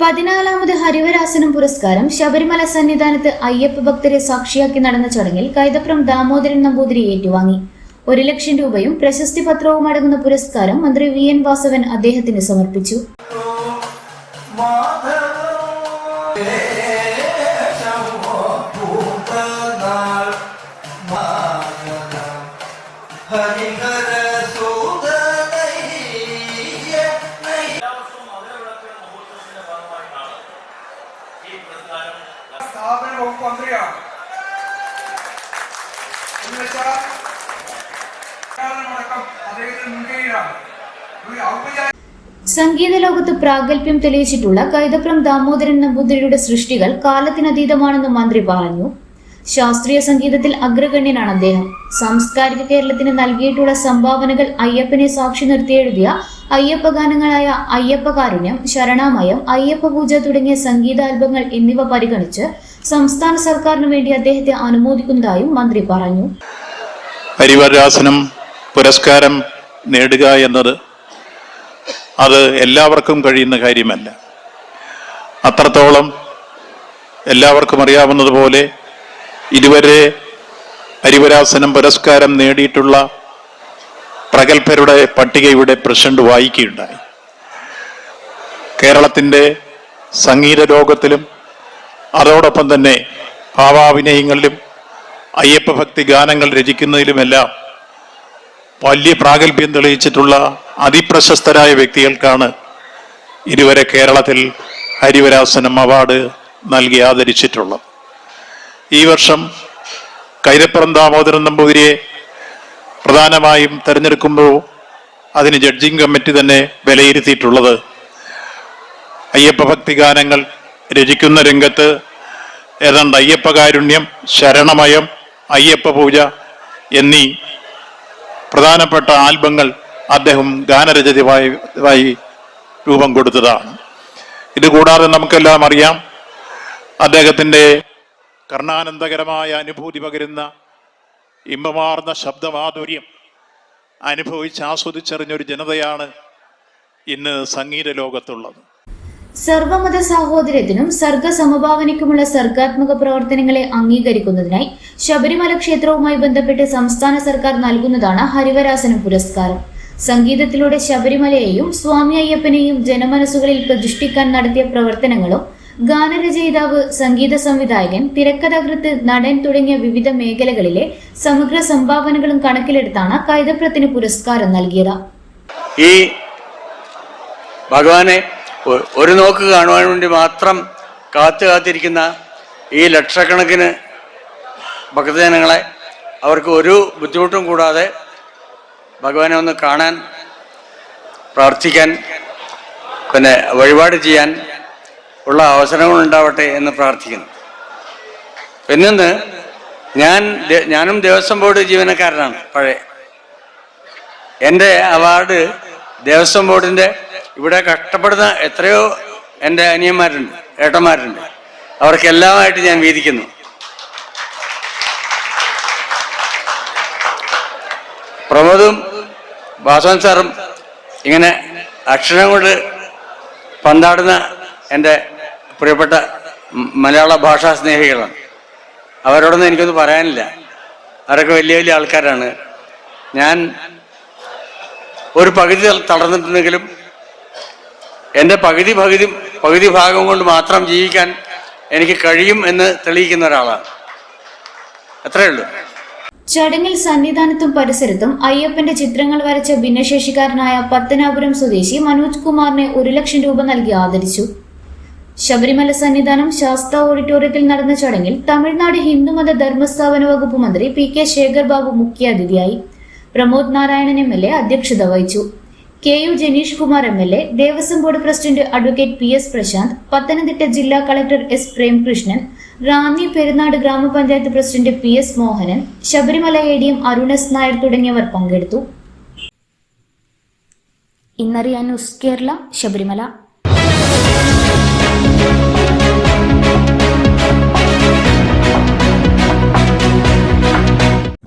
പതിനാലാമത് ഹരിവരാസനം പുരസ്കാരം ശബരിമല സന്നിധാനത്ത് അയ്യപ്പ ഭക്തരെ സാക്ഷിയാക്കി നടന്ന ചടങ്ങിൽ കൈതപ്രം ദാമോദരൻ നമ്പൂതിരി ഏറ്റുവാങ്ങി. ഒരു ലക്ഷം രൂപയും പ്രശസ്തി പത്രവും അടങ്ങുന്ന പുരസ്കാരം മന്ത്രി വി എൻ വാസവൻ അദ്ദേഹത്തിന് സമർപ്പിച്ചു. സംഗീത ലോകത്ത് പ്രാഗൽഭ്യം തെളിയിച്ചിട്ടുള്ള കൈതപ്രം ദാമോദരൻ നമ്പൂതിരിയുടെ സൃഷ്ടികൾ കാലത്തിനതീതമാണെന്ന് മന്ത്രി പറഞ്ഞു. ശാസ്ത്രീയ സംഗീതത്തിൽ അഗ്രഗണ്യനാണ് അദ്ദേഹം. സാംസ്കാരിക കേരളത്തിന് നൽകിയിട്ടുള്ള സംഭാവനകൾ അയ്യപ്പനെ സാക്ഷി നിർത്തി എഴുതിയ അയ്യപ്പ ഗാനങ്ങളായ അയ്യപ്പ കാരുണ്യം ശരണാമയം അയ്യപ്പ പൂജ തുടങ്ങിയ സംഗീതാൽബങ്ങൾ എന്നിവ പരിഗണിച്ച് സംസ്ഥാന സർക്കാരിന് വേണ്ടി അദ്ദേഹത്തെ അനുമോദിക്കുന്നതായും മന്ത്രി പറഞ്ഞു. ഹരിവരാസനം പുരസ്കാരം നേടുക എന്നത് അത് എല്ലാവർക്കും കഴിയുന്ന കാര്യമല്ല. അത്രത്തോളം എല്ലാവർക്കും അറിയാവുന്നതുപോലെ ഇതുവരെ ഹരിവരാസനം പുരസ്കാരം നേടിയിട്ടുള്ള പ്രഗത്ഭരുടെ പട്ടികയുടെ പ്രസിഡന്റ് വായിക്കുകയുണ്ടായി. കേരളത്തിന്റെ സംഗീത ലോകത്തിലും അതോടൊപ്പം തന്നെ ഭാവാഭിനയങ്ങളിലും അയ്യപ്പ ഭക്തി ഗാനങ്ങൾ രചിക്കുന്നതിലുമെല്ലാം വലിയ പ്രാഗൽഭ്യം തെളിയിച്ചിട്ടുള്ള അതിപ്രശസ്തരായ വ്യക്തികൾക്കാണ് ഇതുവരെ കേരളത്തിൽ ഹരിവരാസനം അവാർഡ് നൽകി ആദരിച്ചിട്ടുള്ളത്. ഈ വർഷം കൈതപ്പുറം ദാമോദരൻ നമ്പൂതിരിയെ പ്രധാനമായും തെരഞ്ഞെടുക്കുമ്പോൾ അതിന് ജഡ്ജിങ് കമ്മിറ്റി തന്നെ വിലയിരുത്തിയിട്ടുള്ളത്. അയ്യപ്പ ഭക്തി ഗാനങ്ങൾ രചിക്കുന്ന രംഗത്ത് ഏതാണ്ട് അയ്യപ്പ കാരുണ്യം ശരണമയം അയ്യപ്പ പൂജ എന്നീ പ്രധാനപ്പെട്ട ആൽബങ്ങൾ അദ്ദേഹം ഗാനരചിതമായി രൂപം കൊടുത്തതാണ്. ഇതുകൂടാതെ നമുക്കെല്ലാം അറിയാം അദ്ദേഹത്തിന്റെ കർണാനന്ദകരമായ അനുഭൂതി പകരുന്ന ഇമ്പമാർന്ന ശബ്ദമാധുര്യം അനുഭവിച്ച് ആസ്വദിച്ചറിഞ്ഞൊരു ജനതയാണ് ഇന്ന് സംഗീത ലോകത്തുള്ളത്. സർവമത സാഹോദര്യത്തിനും സർഗസമഭാവനയ്ക്കുമുള്ള സർഗാത്മക പ്രവർത്തനങ്ങളെ അംഗീകരിക്കുന്നതിനായി ശബരിമല ക്ഷേത്രവുമായി ബന്ധപ്പെട്ട് സംസ്ഥാന സർക്കാർ നൽകുന്നതാണ് ഹരിവരാസന പുരസ്കാരം. സംഗീതത്തിലൂടെ ശബരിമലയെയും സ്വാമി അയ്യപ്പനെയും ജനമനസ്സുകളിൽ പ്രതിഷ്ഠിക്കാൻ നടത്തിയ പ്രവർത്തനങ്ങളും ഗാനരചയിതാവ് സംഗീത സംവിധായകൻ തിരക്കഥാകൃത്ത് നടൻ തുടങ്ങിയ വിവിധ മേഖലകളിലെ സമഗ്ര സംഭാവനകളും കണക്കിലെടുത്താണ് കൈതപ്രത്തിന് പുരസ്കാരം നൽകിയത്. ഈ ഭഗവാനെ ഒരു നോക്ക് കാണുവാൻ വേണ്ടി മാത്രം കാത്തു കാത്തിരിക്കുന്ന ഈ ലക്ഷക്കണക്കിന് ഭക്തജനങ്ങളെ അവർക്ക് ഒരു ബുദ്ധിമുട്ടും കൂടാതെ ഭഗവാനെ ഒന്ന് കാണാൻ പ്രാർത്ഥിക്കാൻ പിന്നെ വഴിപാട് ചെയ്യാൻ ഉള്ള അവസരങ്ങൾ ഉണ്ടാവട്ടെ എന്ന് പ്രാർത്ഥിക്കുന്നു. പിന്നൊന്ന് ഞാൻ ഞാനും ദേവസ്വം ബോർഡ് ജീവനക്കാരനാണ് പഴയ. എന്റെ അവാർഡ് ദേവസ്വം ബോർഡിന്റെ ഇവിടെ കഷ്ടപ്പെടുന്ന എത്രയോ എന്റെ അനിയന്മാരുണ്ട് ഏട്ടന്മാരുണ്ട്. അവർക്കെല്ലാമായിട്ട് ഞാൻ വീതിക്കുന്നു. പ്രമോദും വാസവൻ സാറും ഇങ്ങനെ അക്ഷരം കൊണ്ട് പന്താടുന്ന എന്റെ പ്രിയപ്പെട്ട മലയാള ഭാഷാ സ്നേഹികളാണ്. അവരോടൊന്നും എനിക്കൊന്നും പറയാനില്ല. അവരൊക്കെ വലിയ വലിയ ആൾക്കാരാണ്. ഞാൻ ഒരു പകുതി തള- തളർന്നിട്ടുണ്ടെങ്കിലും എന്റെ പകുതി പകുതി പകുതി ഭാഗം കൊണ്ട് മാത്രം ജീവിക്കാൻ എനിക്ക് കഴിയും എന്ന് തെളിയിക്കുന്ന ഒരാളാണ്. അത്രേ ഉള്ളൂ. ചടങ്ങിൽ സന്നിധാനത്തും പരിസരത്തും അയ്യപ്പന്റെ ചിത്രങ്ങൾ വരച്ച ഭിന്നശേഷിക്കാരനായ പത്തനാപുരം സ്വദേശി മനോജ് കുമാറിനെ ഒരു ലക്ഷം രൂപ നൽകി ആദരിച്ചു. ശബരിമല സന്നിധാനം ശാസ്ത്ര ഓഡിറ്റോറിയത്തിൽ നടന്ന ചടങ്ങിൽ തമിഴ്നാട് ഹിന്ദുമത ധർമ്മസ്ഥാപന വകുപ്പ് മന്ത്രി പി കെ ശേഖർ ബാബു മുഖ്യാതിഥിയായി. Pramod Narayanan M L A അധ്യക്ഷത വഹിച്ചു. K U Janeesh Kumar M L A Devaswom board president advocate P S Prashanth Pathanamthitta ജില്ലാ കളക്ടർ എസ് പ്രേംകൃഷ്ണൻ റാന്നി പെരുന്നാട് ഗ്രാമപഞ്ചായത്ത് president P S Mohanan Sabarimala A D M Arun S Nair തുടങ്ങിയവർ പങ്കെടുത്തു. ഇന്നറിയാൻ news Kerala Sabarimala.